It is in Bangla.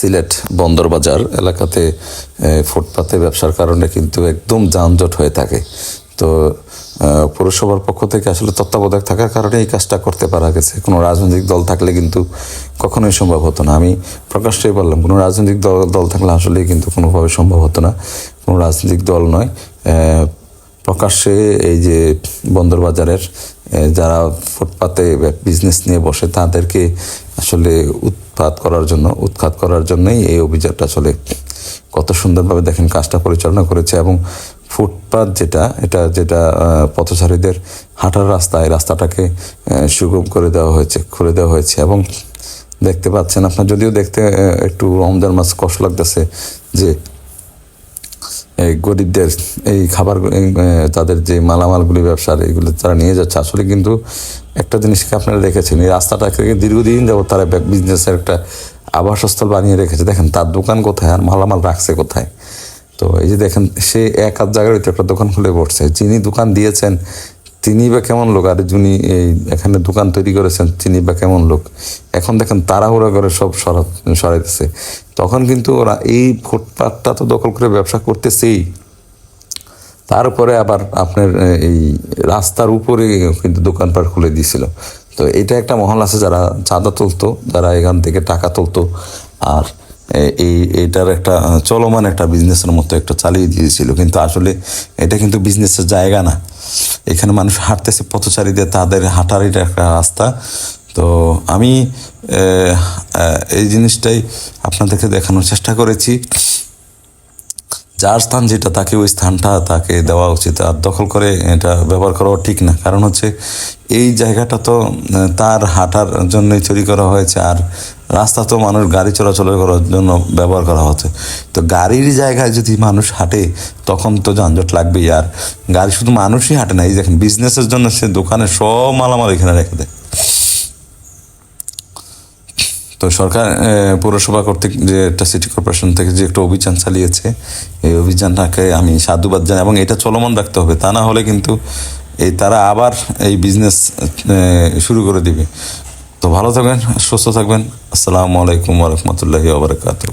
সিলেট বন্দরবাজার এলাকাতে ফুটপাতে ব্যবসার কারণে কিন্তু একদম যানজট হয়ে থাকে। তো পৌরসভার পক্ষ থেকে আসলে তত্ত্বাবধায়ক থাকার কারণে এই কাজটা করতে পারা গেছে। কোনো রাজনৈতিক দল থাকলে কিন্তু কখনোই সম্ভব হতো না। আমি প্রকাশ্যই বললাম, কোনো রাজনৈতিক দল দল থাকলে আসলেই কিন্তু কোনোভাবে সম্ভব হতো না। কোনো রাজনৈতিক দল নয়। প্রকাশ্যে এই যে বন্দরবাজারের যারা ফুটপাতে বিজনেস নিয়ে বসে, তাদেরকে আসলে উৎপাত করার জন্য, উৎখাত করার জন্যই এই অভিযানটা চলে কত সুন্দরভাবে দেখেন কাজটা পরিচালনা করেছে এবং ফুটপাথ যেটা, এটা যেটা পথচারীদের হাঁটার রাস্তা, এই রাস্তাটাকে সুগম করে দেওয়া হয়েছে, খুলে দেওয়া হয়েছে এবং দেখতে পাচ্ছেন আপনার, যদিও দেখতে একটু রমজান মাস কষ্ট লাগতেছে যে এই গরিবদের এই খাবার তাদের যে মালামালগুলি ব্যবসার এইগুলো তারা নিয়ে যাচ্ছে। আসলে কিন্তু একটা জিনিসকে আপনারা দেখেছেন, এই রাস্তাটাকে দীর্ঘদিন যাবত তারা বিজনেসের একটা আবাসস্থল বানিয়ে রেখেছে। দেখেন, তার দোকান কোথায় আর মালামাল রাখছে কোথায়? তো এই যে দেখেন, সে এক জায়গার ভিতরে একটা দোকান খুলে বসছে। যিনি দোকান দিয়েছেন, তিনি বা কেমন লোক? আর যিনি এই এখানে দোকান তৈরি করেছেন, তিনি বা কেমন লোক? এখন দেখেন, তাড়াহুড়া করে সব সরা, সরাইতেছে। তখন কিন্তু ওরা এই ফুটপাতটা তো দখল করে ব্যবসা করতেছেই। তারপরে আবার আপনার এই রাস্তার উপরে কিন্তু দোকানপাট খুলে দিয়েছিল। তো এটা একটা মহল আছে যারা চাঁদা তুলতো, যারা এখান থেকে টাকা তুলতো। আর এই, এটার একটা চলমান একটা বিজনেসের মতো একটা চালিয়ে দিয়েছিল। কিন্তু আসলে এটা কিন্তু বিজনেসের জায়গা না। এখানে মানুষ হাঁটতেছে, পথচারীদের, তাদের হাঁটার এটা একটা রাস্তা। তো আমি এই জিনিসটাই আপনাদেরকে দেখানোর চেষ্টা করেছি। যার স্থান যেটা, তাকে ওই স্থানটা তাকে দেওয়া উচিত। আর দখল করে এটা ব্যবহার করাও ঠিক না। কারণ হচ্ছে, এই জায়গাটা তো তার হাঁটার জন্যই তৈরি করা হয়েছে। আর রাস্তা তো মানুষ গাড়ি চলাচলের করার জন্য ব্যবহার করা হচ্ছে। তো গাড়ির জায়গায় যদি মানুষ হাঁটে, তখন তো যানজট লাগবেই। আর গাড়ি শুধু মানুষই হাঁটে না, এই দেখেন বিজনেসের জন্য সে দোকানে সব মালামাল এখানে রেখে দেয়। তো সরকার পৌরসভা কর্তৃক যে একটা সিটি কর্পোরেশন থেকে যে একটা অভিযান চালিয়েছে, এই অভিযানটাকে আমি সাধুবাদ জানাই এবং এটা চলমান রাখতে হবে। তা না হলে কিন্তু এই তারা আবার এই বিজনেস শুরু করে দিবে। তো ভালো থাকবেন, সুস্থ থাকবেন। আসসালামু আলাইকুম ওরহমতুল্লাহি ওবরাকাতুহ